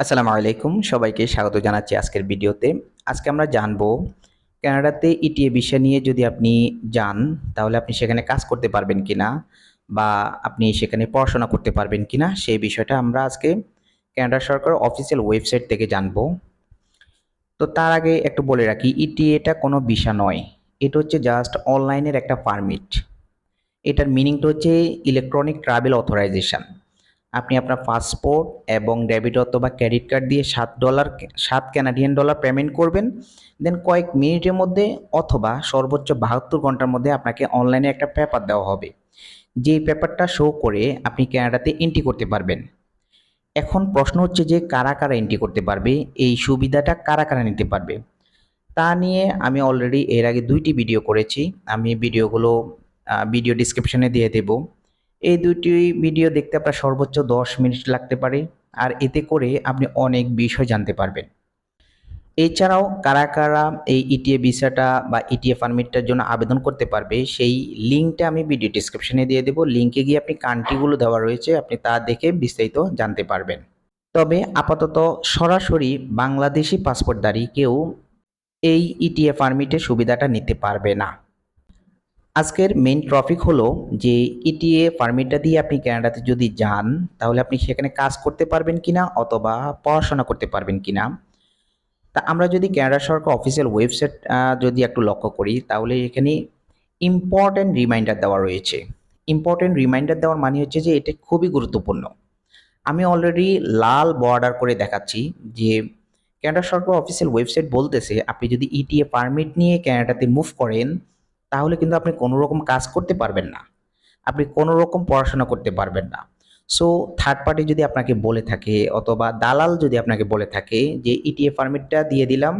আসসালামু আলাইকুম। সবাইকে স্বাগত জানাচ্ছি আজকের ভিডিওতে। আজকে আমরা জানব, কানাডাতে ইটিএ বিষয় নিয়ে যদি আপনি যান, তাহলে আপনি সেখানে কাজ করতে পারবেন কিনা বা আপনি সেখানে পড়াশোনা করতে পারবেন কিনা, সেই বিষয়টা আমরা আজকে কানাডা সরকার অফিসিয়াল ওয়েবসাইট থেকে জানব। তো তার আগে একটু বলে রাখি ইটিএটা কোনো ভিসা নয়। এটা হচ্ছে জাস্ট অনলাইনের একটা পারমিট এটার মিনিংটা হচ্ছে ইলেকট্রনিক ট্রাভেল অথরাইজেশন আপনি আপনার পাসপোর্ট এবং ডেবিট অথবা ক্রেডিট কার্ড দিয়ে সাত ডলার সাত ক্যানাডিয়ান ডলার পেমেন্ট করবেন। দেন কয়েক মিনিটের মধ্যে অথবা সর্বোচ্চ বাহাত্তর ঘণ্টার মধ্যে আপনাকে অনলাইনে একটা পেপার দেওয়া হবে। যেই পেপারটা শো করে আপনি ক্যানাডাতে এন্ট্রি করতে পারবেন। এখন প্রশ্ন হচ্ছে যে কারা কারা এন্ট্রি করতে পারবে? এই সুবিধাটা কারা কারা নিতে পারবে? তা নিয়ে আমি অলরেডি এর আগে দুইটি ভিডিও করেছি। আমি ভিডিওগুলো ভিডিও ডিসক্রিপশনে দিয়ে দেবো। এই দুটি ভিডিও দেখতে আপনার সর্বোচ্চ দশ মিনিট লাগতে পারে, আর এতে করে আপনি অনেক বিষয় জানতে পারবেন। এছাড়াও কারা কারা এই ইটিএ ভিসাটা বা ইটিএ পারমিটটার জন্য আবেদন করতে পারবে, সেই লিঙ্কটা আমি ভিডিও ডিসক্রিপশনে দিয়ে দেবো। লিঙ্কে গিয়ে আপনি কান্ট্রিগুলো দেওয়া রয়েছে, আপনি তা দেখে বিস্তারিত জানতে পারবেন। তবে আপাতত সরাসরি বাংলাদেশি পাসপোর্টধারী কেউ এই ইটিএ পারমিটের সুবিধাটা নিতে পারবে না। আজকের মেইন টপিক হলো যে ইটিএ পারমিটটা দিয়ে আপনি ক্যানাডাতে যদি যান, তাহলে আপনি সেখানে কাজ করতে পারবেন কিনা অথবা পড়াশোনা করতে পারবেন কিনা? তা আমরা যদি ক্যানাডা সরকার অফিসিয়াল ওয়েবসাইট যদি একটু লক্ষ্য করি, তাহলে এখানে ইম্পর্ট্যান্ট রিমাইন্ডার দেওয়া রয়েছে। ইম্পর্ট্যান্ট রিমাইন্ডার দেওয়ার মানে হচ্ছে যে এটা খুবই গুরুত্বপূর্ণ। আমি অলরেডি লাল বর্ডার করে দেখাচ্ছি যে ক্যানাডা সরকার অফিসিয়াল ওয়েবসাইট বলতেছে, আপনি যদি ইটিএ পারমিট নিয়ে ক্যানাডাতে মুভ করেন তাহলে কিন্তু আপনি কোনো রকম কাজ করতে পারবেন না। আপনি কোনো রকম পড়াশোনা করতে পারবেন না। সো থার্ড পার্টি যদি আপনাকে বলে থাকে অথবা দালাল যদি আপনাকে বলে থাকে যে ইটিএ পারমিটটা দিয়ে দিলাম,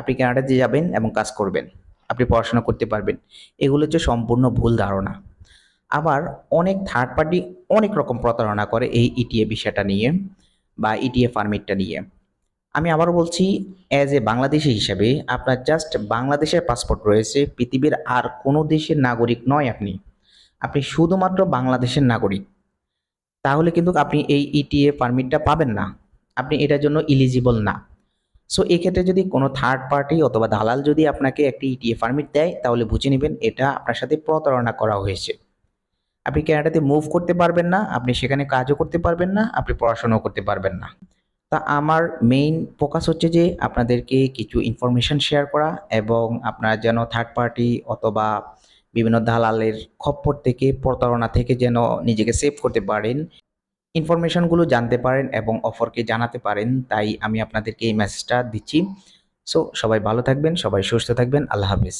আপনি কানাডাতে যাবেন এবং কাজ করবেন, আপনি পড়াশোনা করতে পারবেন। এগুলো হচ্ছে সম্পূর্ণ ভুল ধারণা। আবার অনেক থার্ড পার্টি অনেক রকম প্রতারণা করে এই ইটিএ বিষয়টা নিয়ে বা ইটিএ পারমিটটা নিয়ে। আমি আবারও বলছি অ্যাজ এ বাংলাদেশি হিসাবে আপনার জাস্ট বাংলাদেশের পাসপোর্ট রয়েছে, পৃথিবীর আর কোনো দেশের নাগরিক নয় আপনি। আপনি শুধুমাত্র বাংলাদেশের নাগরিক। তাহলে কিন্তু আপনি এই ইটিএ পারমিটটা পাবেন না। আপনি এটার জন্য ইলিজিবল না। সো এক্ষেত্রে যদি কোনো থার্ড পার্টি অথবা দালাল যদি আপনাকে একটি ইটিএ পারমিট দেয়, তাহলে বুঝে নেবেন এটা আপনার সাথে প্রতারণা করা হয়েছে। আপনি ক্যানাডাতে মুভ করতে পারবেন না, আপনি সেখানে কাজও করতে পারবেন না, আপনি পড়াশোনাও করতে পারবেন না। তা আমার মেইন ফোকাস হচ্ছে যে আপনাদেরকে কিছু ইনফরমেশন শেয়ার করা এবং আপনারা যেন থার্ড পার্টি অথবা বিভিন্ন দালালের খপ্পর থেকে, প্রতারণা থেকে যেন নিজেকে সেভ করতে পারেন। ইনফরমেশনগুলো জানতে পারেন এবং অফারকে জানাতে পারেন, তাই আমি আপনাদেরকে এই মেসেজটা দিচ্ছি। সো সবাই ভালো থাকবেন, সবাই সুস্থ থাকবেন, আল্লাহ হাফিজ।